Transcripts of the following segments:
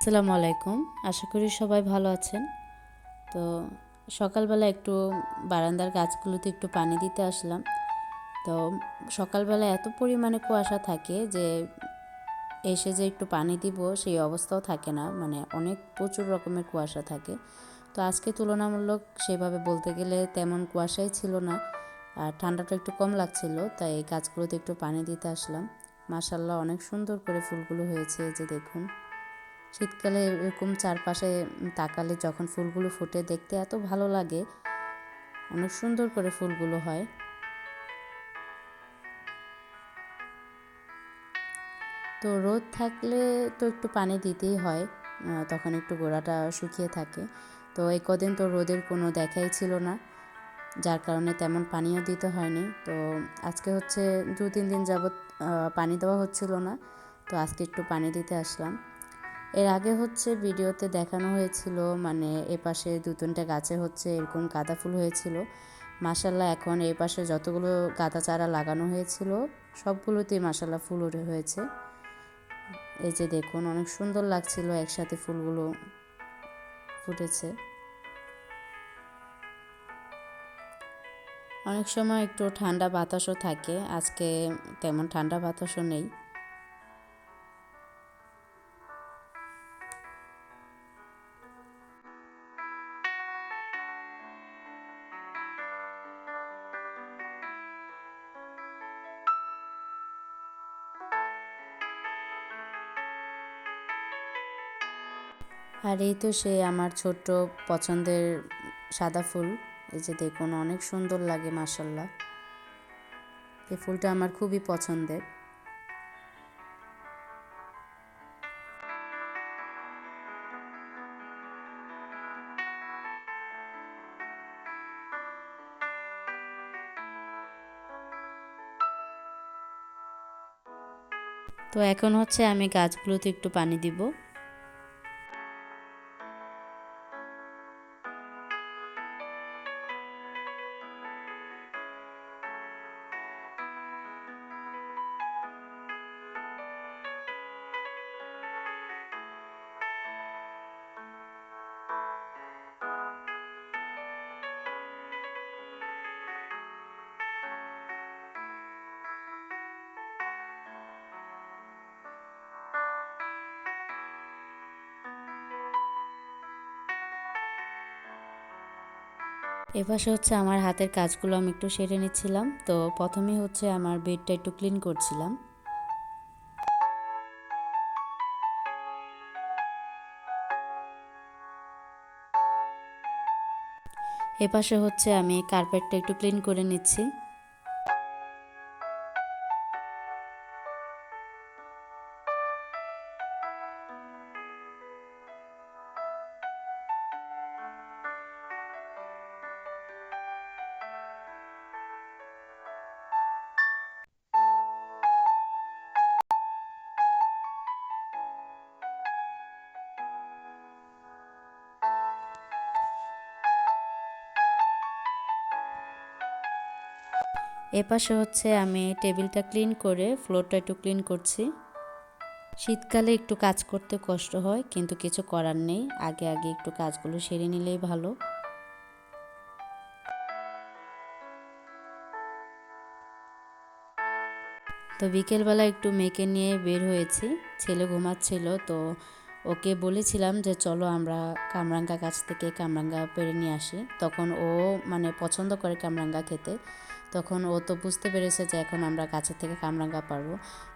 আসসালামু আলাইকুম। আশা করি সবাই ভালো আছেন। তো সকালবেলা একটু বারান্দার গাছগুলোতে একটু পানি দিতে আসলাম। তো সকালবেলা এত পরিমাণে কুয়াশা থাকে যে এসে যে একটু পানি দিব সেই অবস্থাও থাকে না। মানে অনেক প্রচুর রকমের কুয়াশা থাকে। তো আজকে তুলনামূলক সেভাবে বলতে গেলে তেমন কুয়াশাই ছিল না। আর ঠান্ডাটা একটু কম লাগছিল, তাই এই গাছগুলোতে একটু পানি দিতে আসলাম। মাসাল্লাহ অনেক সুন্দর করে ফুলগুলো হয়েছে যে দেখুন। শীতকালে এরকম চারপাশে তাকালে যখন ফুলগুলো ফুটে দেখতে এত ভালো লাগে, অনেক সুন্দর করে ফুলগুলো হয়। তো রোদ থাকলে তো একটু পানি দিতেই হয় তখন একটু গোড়াটা শুকিয়ে থাকে। তো এই কদিন তো রোদের কোনো দেখাই ছিল না, যার কারণে তেমন পানিও দিতে হয়নি। তো আজকে হচ্ছে দু তিন দিন যাবৎ পানি দেওয়া হচ্ছিল না, তো আজকে একটু পানি দিতে আসলাম। এর আগে হচ্ছে ভিডিওতে দেখানো হয়েছিল মানে এপাশে দু তিনটে গাছে হচ্ছে এরকম গাঁদা ফুল হয়েছিল। মাসাল্লাহ এখন এই পাশে যতগুলো গাঁদা চারা লাগানো হয়েছিল সবগুলোতেই মাসাল্লাহ ফুল উঠে হয়েছে। এই যে দেখুন, অনেক সুন্দর লাগছিল একসাথে ফুলগুলো ফুটেছে। অনেক সময় একটু ঠান্ডা বাতাসও থাকে, আজকে তেমন ঠান্ডা বাতাসও নেই। আর এই তো সে আমার ছোট্ট পছন্দের সাদা ফুল। এই যে দেখুন, অনেক সুন্দর লাগে মাসাল্লাহ এই ফুলটা আমার খুবই পছন্দের। তো এখন হচ্ছে আমি গাছগুলোতে একটু পানি দিব। এপাশে হচ্ছে আমার হাতের কাজগুলো আমি একটু সেরে নিচ্ছিলাম। তো প্রথমে হচ্ছে আমার বেডটা একটু ক্লিন করছিলাম। এপাশে হচ্ছে আমি কার্পেটটা একটু ক্লিন করে নিচ্ছি। এপাশে হচ্ছে আমি টেবিলটা ক্লিন করে ফ্লোরটা একটু ক্লিন করছি। শীতকালে একটু কাজ করতে কষ্ট হয়, কিন্তু কিছু করার নেই। আগে আগে একটু কাজগুলো সেরে নিলেই ভালো। তো বিকেলবেলা একটু মেয়েকে নিয়ে বের হয়েছি। ছেলে ঘুমাচ্ছিল, তো ওকে বলেছিলাম যে, চলো আমরা কামরাঙ্গা গাছ থেকে কামরাঙ্গা পেরে নিয়ে আসি। তখন ও মানে পছন্দ করে কামরাঙ্গা খেতে। তখন ও তো বুঝতে পেরেছে যে, এখন আমরা গাছের থেকে কামরাঙ্গা পারব।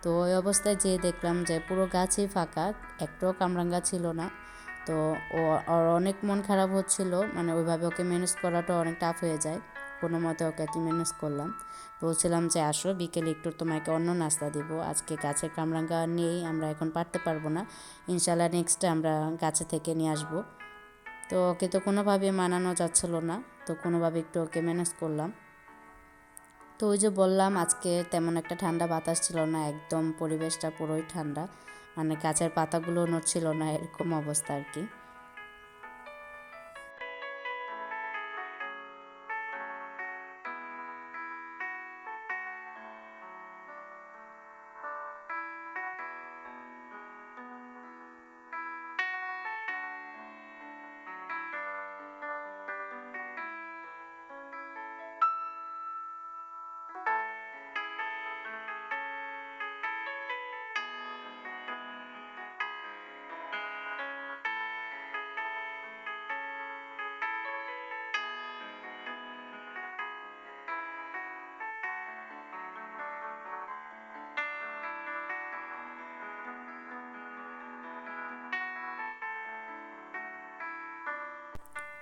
তো ওই অবস্থায় যেয়ে দেখলাম যে, পুরো গাছই ফাঁকা, একটাও কামরাঙ্গা ছিল না। তো ও ওর অনেক মন খারাপ হচ্ছিল মানে ওইভাবে ওকে ম্যানেজ করাটা অনেক টাফ হয়ে যায়। কোনো মতে ওকে কি ম্যানেজ করলাম? বলছিলাম যে, আসো, বিকেলে একটু তোমাকে অন্য নাস্তা দিব। আজকে গাছের কামরাঙ্গা নিয়েই আমরা এখন পারতে পারব না। ইনশাল্লাহ নেক্সটে আমরা গাছে থেকে নিয়ে আসব। তো ওকে তো কোনোভাবে মানানো যাচ্ছিল না। তো কোনোভাবে একটু ওকে ম্যানেজ করলাম। তো ওই যে বললাম, আজকে তেমন একটা ঠান্ডা বাতাস ছিল না, একদম পরিবেশটা পুরোই ঠান্ডা। মানে গাছের পাতাগুলো নড়ছিল না, এরকম অবস্থা আর কি।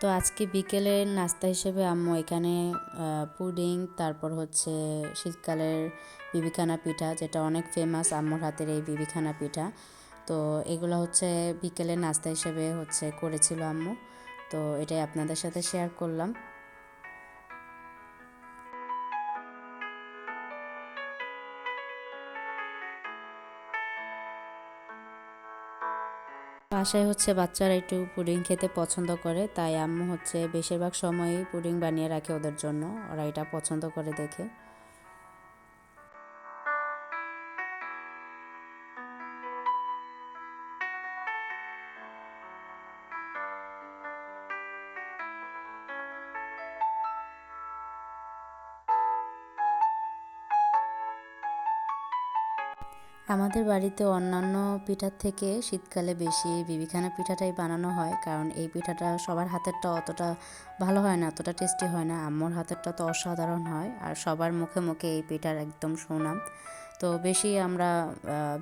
তো আজকে বিকেলের নাস্তা হিসেবে আম্মু এখানে পুডিং, তারপর হচ্ছে শীতকালের বিবিখানা পিঠা, যেটা অনেক ফেমাস আম্মুর হাতের এই বিবিখানা পিঠা। তো এগুলো হচ্ছে বিকেলের নাস্তা হিসেবে হচ্ছে করেছিল আম্মু। তো এটাই আপনাদের সাথে শেয়ার করলাম। বাসায় হচ্ছে বাচ্চারা একটু পুডিং খেতে পছন্দ করে, তাই আম্মু হচ্ছে বেশিরভাগ সময়ই পুডিং বানিয়ে রাখে ওদের জন্য, ওরা এটা পছন্দ করে দেখে। আমাদের বাড়িতে অন্যান্য পিঠার থেকে শীতকালে বেশি বিবিখানা পিঠাটাই বানানো হয়, কারণ এই পিঠাটা সবার হাতেরটা অতটা ভালো হয় না, অতটা টেস্টি হয় না। আম্মুর হাতেরটা তো অসাধারণ হয় আর সবার মুখে মুখে এই পিঠার একদম সুনাম। তো বেশি আমরা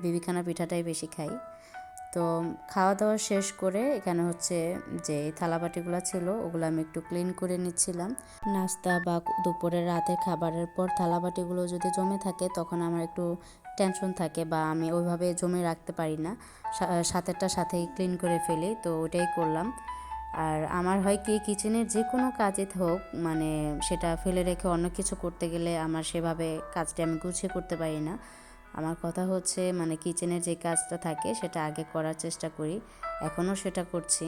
বিবিখানা পিঠাটাই বেশি খাই। তো খাওয়া দাওয়া শেষ করে এখানে হচ্ছে যে থালাবাটিগুলো ছিল, ওগুলো আমি একটু ক্লিন করে নিচ্ছিলাম। নাস্তা বা দুপুরের রাতে খাবারের পর থালাবাটিগুলো যদি জমে থাকে, তখন আমার একটু টেনশন থাকে বা আমি ওইভাবে জমে রাখতে পারি না। সাথেরটা সাথেই ক্লিন করে ফেলি, তো ওটাই করলাম। আর আমার হয় কি কিচেনের যে কোনো কাজে হোক মানে সেটা ফেলে রেখে অন্য কিছু করতে গেলে আমার সেভাবে কাজটা আমি গুছিয়ে করতে পারি না। আমার কথা হচ্ছে মানে কিচেনের যে কাজটা থাকে, সেটা আগে করার চেষ্টা করি। এখনও সেটা করছি,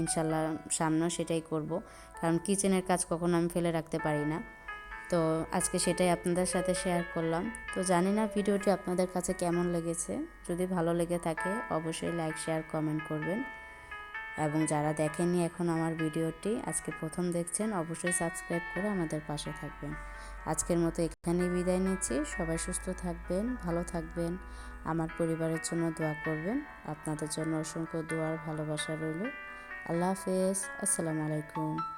ইনশাল্লাহ সামনেও সেটাই করব। কারণ কিচেনের কাজ কখনো আমি ফেলে রাখতে পারি না। তো আজকে সেটাই আপনাদের সাথে শেয়ার করলাম। তো জানি না ভিডিওটি আপনাদের কাছে কেমন লেগেছে। যদি ভালো লেগে থাকে, অবশ্যই লাইক শেয়ার কমেন্ট করবেন। এবং যারা দেখেননি এখন আমার ভিডিওটি, আজকে প্রথম দেখছেন, অবশ্যই সাবস্ক্রাইব করে আমাদের পাশে থাকবেন। আজকের মতো এখানেই বিদায় নিচ্ছি। সবাই সুস্থ থাকবেন, ভালো থাকবেন। আমার পরিবারের জন্য দোয়া করবেন। আপনাদের জন্য অসংখ্য দোয়ার ভালোবাসা রইল। আল্লাহ হাফেজ। আসসালামু আলাইকুম।